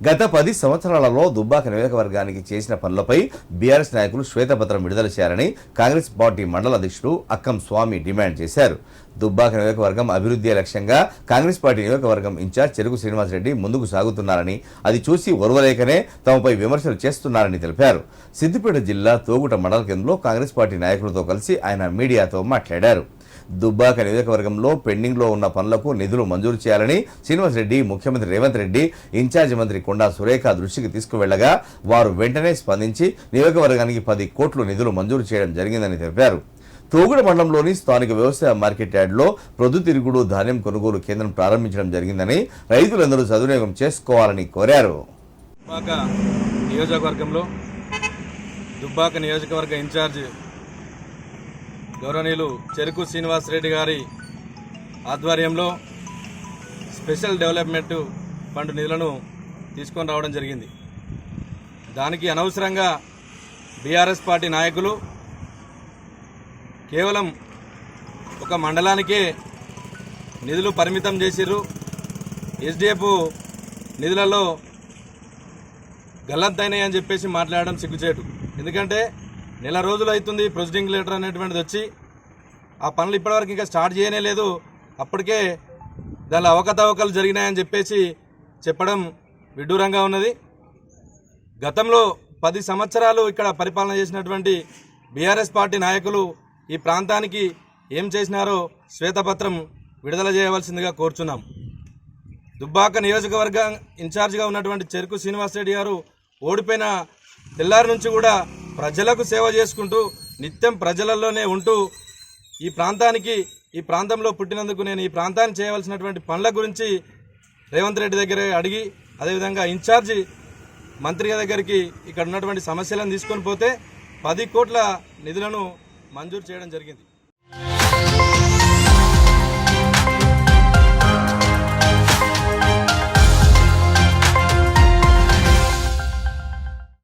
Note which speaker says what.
Speaker 1: గత పది సంవత్సరాలలో దుబ్బాక నియోజకవర్గానికి చేసిన పనులపై బీఆర్ఎస్ నాయకులు శ్వేతపత్రం విడుదల చేయాలని కాంగ్రెస్ పార్టీ మండల అధ్యక్షుడు అక్కం స్వామి డిమాండ్ చేశారు. దుబ్బాక నియోజకవర్గం అభివృద్ధి లక్ష్యంగా కాంగ్రెస్ పార్టీ నియోజకవర్గం ఇన్ఛార్జ్ చెరుకు శ్రీనివాసరెడ్డి ముందుకు సాగుతున్నారని అది చూసి ఓర్వలేకనే తమపై విమర్శలు చేస్తున్నారని తెలిపారు. సిద్దిపేట జిల్లా తోగుట మండల కేంద్రంలో కాంగ్రెస్ పార్టీ నాయకులతో కలిసి ఆయన మీడియాతో మాట్లాడారు. దుబ్బాక నియోజకవర్గంలో పెండింగ్లో ఉన్న పనులకు నిధులు మంజూరు చేయాలని శ్రీనివాసరెడ్డి ముఖ్యమంత్రి రేవంత్ రెడ్డి ఇన్ఛార్జి మంత్రి కొండా సురేఖ దృష్టికి తీసుకువెళ్ళగా వారు వెంటనే స్పందించి నియోజకవర్గానికి పది కోట్లు నిధులు మంజూరు చేయడం జరిగిందని తెలిపారు. తోగుడ మండలంలోని స్థానిక వ్యవసాయ మార్కెట్ యార్డులో ప్రొద్దుతిరుగుడు ధాన్యం కొనుగోలు కేంద్రం ప్రారంభించడం జరిగిందని రైతులందరూ సదునియోగం చేసుకోవాలని కోరారు.
Speaker 2: నియోజకవర్గంలో దుబ్బాక నియోజకవర్గ ఇన్ఛార్జి గౌరవనీయులు చెరుకు శ్రీనివాసరెడ్డి గారి ఆధ్వర్యంలో స్పెషల్ డెవలప్మెంట్ ఫండ్ నిధులను తీసుకొని రావడం జరిగింది. దానికి అనవసరంగా బీఆర్ఎస్ పార్టీ నాయకులు కేవలం ఒక మండలానికే నిధులు పరిమితం చేసిర్రు. ఎస్డిఎఫ్ నిధులలో గల్లంతైనాయి అని చెప్పేసి మాట్లాడడం సిగ్గుచేటు. ఎందుకంటే నెల రోజులు అవుతుంది ప్రొసీడింగ్ లెటర్ అనేటువంటిది వచ్చి. ఆ పనులు ఇప్పటివరకు ఇంకా స్టార్ట్ చేయనే లేదు. అప్పటికే దానిలో అవకతవకలు జరిగినాయని చెప్పేసి చెప్పడం విడ్డూరంగా ఉన్నది. గతంలో పది సంవత్సరాలు ఇక్కడ పరిపాలన చేసినటువంటి బీఆర్ఎస్ పార్టీ నాయకులు ఈ ప్రాంతానికి ఏం చేసినారో శ్వేతపత్రం విడుదల చేయవలసిందిగా కోరుచున్నాం. దుబ్బాక నియోజకవర్గ ఇన్ఛార్జిగా ఉన్నటువంటి చెరుకు శ్రీనివాసరెడ్డి గారు ఓడిపోయిన తెల్లారి నుంచి కూడా ప్రజలకు సేవ చేసుకుంటూ నిత్యం ప్రజలలోనే ఉంటూ ఈ ప్రాంతానికి ఈ ప్రాంతంలో పుట్టినందుకు నేను ఈ ప్రాంతాన్ని చేయవలసినటువంటి పనుల గురించి రేవంత్ రెడ్డి దగ్గర అడిగి అదేవిధంగా ఇన్ఛార్జి మంత్రి దగ్గరికి ఇక్కడ ఉన్నటువంటి సమస్యలను తీసుకొని పోతే పది కోట్ల నిధులను మంజూరు చేయడం జరిగింది.